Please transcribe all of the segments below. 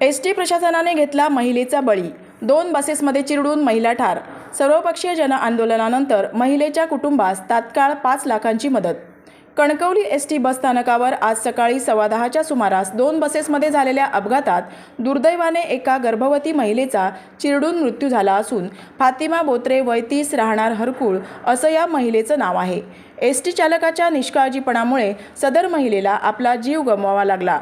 S T प्रशासनाने घेतला महिलेचा बळी. दोन बसेसमध्ये चिरडून महिला ठार. सर्वपक्षीय जन आंदोलनानंतर महिलेच्या कुटुंबास तात्काळ पाच लाखांची मदत. कणकवली एस टी बस स्थानकावर आज सकाळी सव्वा दहाच्या सुमारास दोन बसेसमध्ये झालेल्या अपघातात दुर्दैवाने एका गर्भवती महिलेचा चिरडून मृत्यू झाला असून फातिमा बोत्रे वय तीस राहणार हरकुळ असं या महिलेचं नाव आहे. एस टी चालकाच्या निष्काळजीपणामुळे सदर महिलेला आपला जीव गमवावा लागला.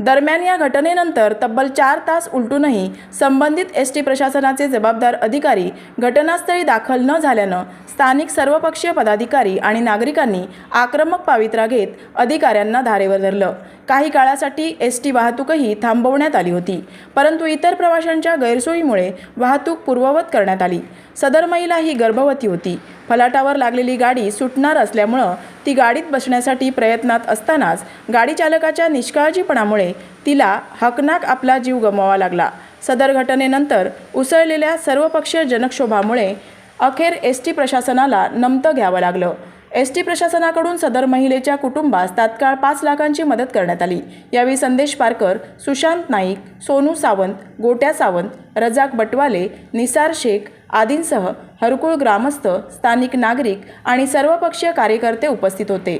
दरम्यान या घटनेनंतर तब्बल चार तास उलटूनही संबंधित एस टी प्रशासनाचे जबाबदार अधिकारी घटनास्थळी दाखल न झाल्यानं स्थानिक सर्वपक्षीय पदाधिकारी आणि नागरिकांनी आक्रमक पावित्रा घेत अधिकाऱ्यांना धारेवर धरलं. काही काळासाठी एस टी वाहतूकही थांबवण्यात आली होती परंतु इतर प्रवाशांच्या गैरसोयीमुळे वाहतूक पूर्ववत करण्यात आली. सदर महिला ही गर्भवती होती. फलाटावर लागलेली गाडी सुटणार असल्यामुळं ती गाडीत बसण्यासाठी प्रयत्नात असतानाच गाडीचालकाच्या निष्काळजीपणामुळे तिला हकनाक आपला जीव गमवावा लागला. सदर घटनेनंतर उसळलेल्या सर्वपक्षीय जनक्षोभामुळे अखेर एस टी प्रशासनाला नमतं घ्यावं लागलं. एस टी प्रशासनाकडून सदर महिलेच्या कुटुंबास तात्काळ पाच लाखांची मदत करण्यात आली. यावेळी संदेश पारकर सुशांत नाईक सोनू सावंत गोट्या सावंत रजाक बटवाले निसार शेख आदींसह हरकुळ ग्रामस्थ स्थानिक नागरिक आणि सर्वपक्षीय कार्यकर्ते उपस्थित होते.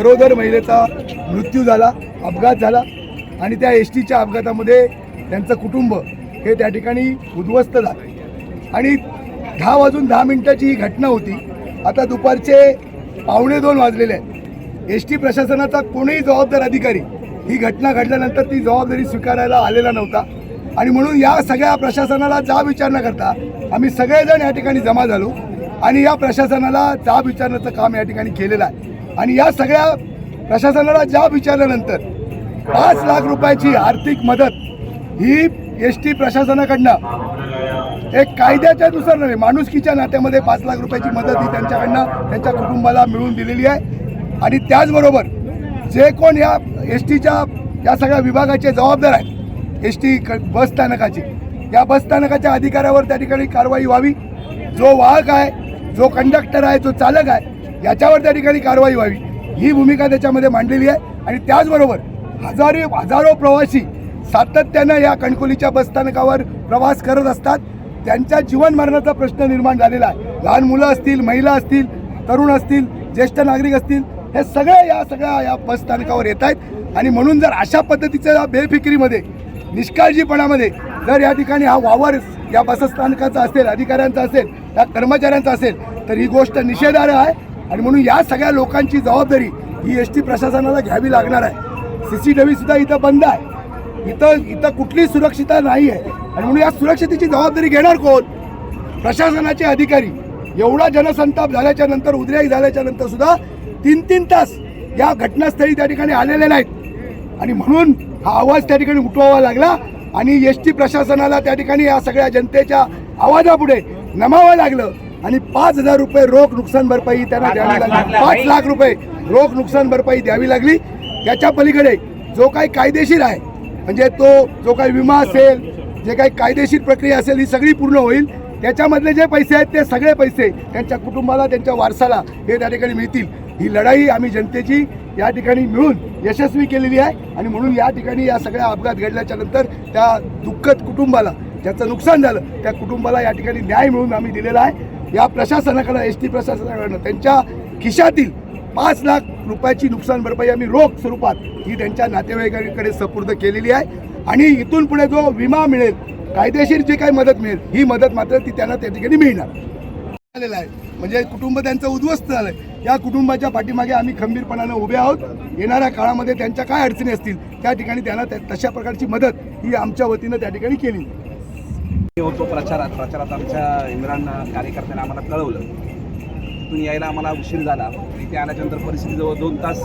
गरोदर महिलेचा मृत्यू झाला अपघात झाला आणि त्या एस टीच्या अपघातामध्ये त्यांचं कुटुंब हे त्या ठिकाणी उद्ध्वस्त झालं. आणि दहा वाजून दहा मिनिटाची ही घटना होती. आता दुपारचे पावणे दोन वाजलेले आहेत. एस टी प्रशासनाचा कोणीही जबाबदार अधिकारी ही घटना घडल्यानंतर ती जबाबदारी स्वीकारायला आलेला नव्हता. आणि म्हणून या सगळ्या प्रशासनाला जाब विचारणा करता आम्ही सगळेजण या ठिकाणी जमा झालो. आणि या प्रशासनाला जाब विचारण्याचं काम या ठिकाणी केलेलं आहे. आणि या सगळ्या प्रशासनाला जाब विचारल्यानंतर पाच लाख रुपयाची आर्थिक मदत ही एस टी प्रशासनाकडनं एक कायद्याच्या नुसार नव्हे माणुसकीच्या नात्यामध्ये पाच लाख रुपयाची मदत ही त्यांच्याकडनं त्यांच्या कुटुंबाला मिळून दिलेली आहे. आणि त्याचबरोबर जे कोण या एस टीच्या या सगळ्या विभागाचे जबाबदार आहेत एस टी बस स्थानकाची या बस स्थानकाच्या अधिकाऱ्यावर त्या ठिकाणी कारवाई व्हावी. जो वाहक आहे जो कंडक्टर आहे जो चालक आहे याच्यावर त्या ठिकाणी कारवाई व्हावी. ही भूमिका त्याच्यामध्ये मांडलेली आहे. आणि त्याचबरोबर हजारो हजारो प्रवासी सातत्यानं या कणकोलीच्या बसस्थानकावर प्रवास करत असतात. त्यांच्या जीवन मरणाचा प्रश्न निर्माण झालेला आहे. लहान मुलं असतील महिला असतील तरुण असतील ज्येष्ठ नागरिक असतील हे सगळे या सगळ्या या बसस्थानकावर येत आहेत. आणि म्हणून जर अशा पद्धतीच्या बेफिक्रीमध्ये निष्काळजीपणामध्ये जर या ठिकाणी हा वावर या बसस्थानकाचा असेल अधिकाऱ्यांचा असेल या कर्मचाऱ्यांचा असेल तर ही गोष्ट निषेधार्ह आहे. आणि म्हणून या सगळ्या लोकांची जबाबदारी ही एस टी प्रशासनाला घ्यावी लागणार आहे. सी सी टी व्हीसुद्धा इथं बंद आहे. इथं इथं कुठली सुरक्षितता नाही आहे. आणि म्हणून या सुरक्षितेची जबाबदारी घेणार कोण? प्रशासनाचे अधिकारी. एवढा जनसंताप झाल्याच्यानंतर उद्रेक झाल्याच्यानंतर सुद्धा तीन तीन तास या घटनास्थळी त्या ठिकाणी आलेले नाहीत. आणि म्हणून हा आवाज त्या ठिकाणी उठवावा लागला आणि एस टी प्रशासनाला त्या ठिकाणी या सगळ्या जनतेच्या आवाजापुढे नमावं लागलं. आणि पाच हजार रुपये रोख नुकसान भरपाई त्यांना द्यावी लागली. पाच लाख रुपये रोख नुकसान भरपाई द्यावी लागली. त्याच्या पलीकडे जो काही कायदेशीर आहे म्हणजे तो जो काही विमा असेल जे काही कायदेशीर प्रक्रिया असेल ही सगळी पूर्ण होईल. त्याच्यामधले जे पैसे आहेत ते सगळे पैसे त्यांच्या कुटुंबाला त्यांच्या वारसाला हे त्या ठिकाणी मिळतील. ही लढाई आम्ही जनतेची या ठिकाणी मिळून यशस्वी केलेली आहे आणि म्हणून या ठिकाणी या सगळ्या अपघात घडल्याच्या नंतर त्या दुःखद कुटुंबाला ज्याचं नुकसान झालं त्या कुटुंबाला या ठिकाणी न्याय मिळून आम्ही दिलेला आहे. या प्रशासनाकडं एस टी प्रशासनाकडनं त्यांच्या खिशातील पाच लाख रुपयाची नुकसान भरपाई आम्ही रोख स्वरूपात ही त्यांच्या नातेवाईकांकडे सपूर्द केलेली आहे. आणि इथून पुढे जो विमा मिळेल कायदेशीर जी काही मदत मिळेल ही मदत मात्र ती त्यांना त्या ठिकाणी मिळणार. झालेलं आहे. म्हणजे कुटुंब त्यांचं उद्ध्वस्त झालंय. या कुटुंबाच्या पाठीमागे आम्ही खंबीरपणानं उभे आहोत. येणाऱ्या काळामध्ये त्यांच्या काय अडचणी असतील त्या ठिकाणी त्यांना त्या- तशा प्रकारची मदत ही आमच्या वतीनं त्या ठिकाणी केली. होतो प्रचारात. प्रचारात आमच्या इम्रान कार्यकर्त्यांना आम्हाला कळवलं. तिथून यायला आम्हाला उशीर झाला. इथे आल्याच्यानंतर परिस्थिती जवळ दोन तास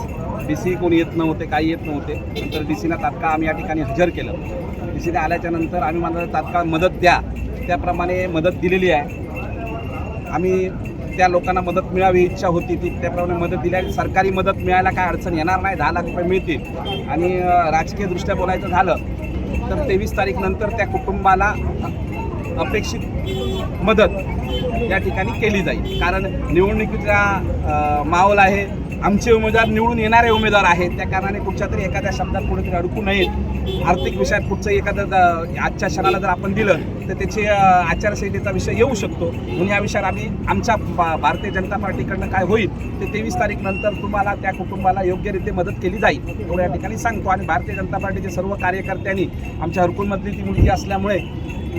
डी सी कोणी येत नव्हते काही येत नव्हते. नंतर डी सीला तात्काळ आम्ही या ठिकाणी हजर केलं. डी सीने आल्याच्यानंतर आम्ही मला तात्काळ मदत द्या. त्याप्रमाणे मदत दिलेली आहे. आम्ही त्या लोकांना मदत मिळावी इच्छा होती ती. त्याप्रमाणे मदत दिली सरकारी मदत मिळायला काय अडचण येणार नाही दहा लाख रुपये मिळतील. आणि राजकीयदृष्ट्या बोलायचं झालं तर तेवीस तारीखनंतर त्या कुटुंबाला अपेक्षित मदत या ठिकाणी केली जाईल. कारण निवडणुकीचा माहोल आहे. आमचे उमेदवार निवडून येणारे उमेदवार आहेत. त्या कारणाने कुठच्या तरी एखाद्या शब्दात कुठेतरी अडकू नयेत आर्थिक विषयात कुठचं एखादं आजच्या क्षणाला जर आपण दिलं तर त्याची आचारसंहितेचा विषय येऊ शकतो. म्हणून या विषयावर आम्ही आमच्या भारतीय जनता पार्टीकडनं काय होईल ते तेवीस तारीख नंतर तुम्हाला त्या कुटुंबाला योग्यरीत्या मदत केली जाईल एवढं या ठिकाणी सांगतो. आणि भारतीय जनता पार्टीचे सर्व कार्यकर्त्यांनी आमच्या हरकूनमधली ती मुलगी असल्यामुळे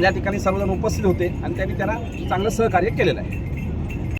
या ठिकाणी सर्वजण उपस्थित होते आणि त्यांनी त्यांना चांगलं सहकार्य केलेलं आहे.